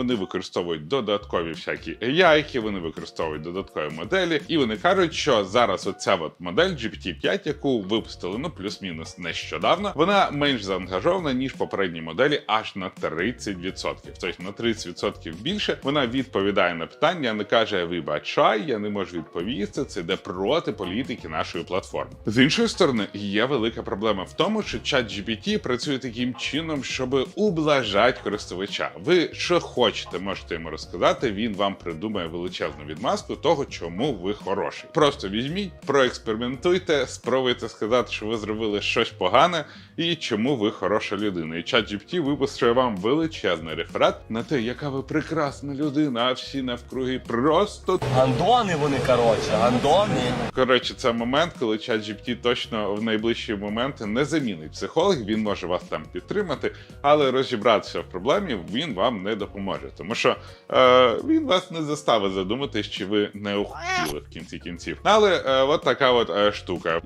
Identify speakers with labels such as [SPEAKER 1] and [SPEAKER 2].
[SPEAKER 1] Вони використовують додаткові всякі AI, вони використовують додаткові моделі, і вони кажуть, що зараз оця от модель GPT-5, яку випустили ну плюс-мінус нещодавно, вона менш заангажована ніж попередні моделі, аж на 30%. Тобто на 30% більше. Вона відповідає на питання, не каже: вибачай, я не можу відповісти. Це йде проти політики нашої платформи. З іншої сторони, є велика проблема в тому, що чат GPT працює таким чином, щоб ублажати користувача. Ви що хочете, можете йому розказати. Він вам придумає величезну відмазку того, чому ви хороший. Просто візьміть, проекспериментуйте, спробуйте сказати, що ви зробили щось погане і чому ви хороша людина. І чат GPT випустує вам величезний реферат на те, яка ви прекрасна людина, а всі навкруги просто
[SPEAKER 2] Гандони вони, коротше, гандони.
[SPEAKER 1] Коротше, це момент, коли чат GPT точно в найближчі моменти не замінить психолог. Він може вас там підтримати, але розібратися в проблемі він вам не допоможе, тому що е, він вас не заставить задуматись, чи ви не ухотіли в кінці кінців. Але е, от така от е, штука.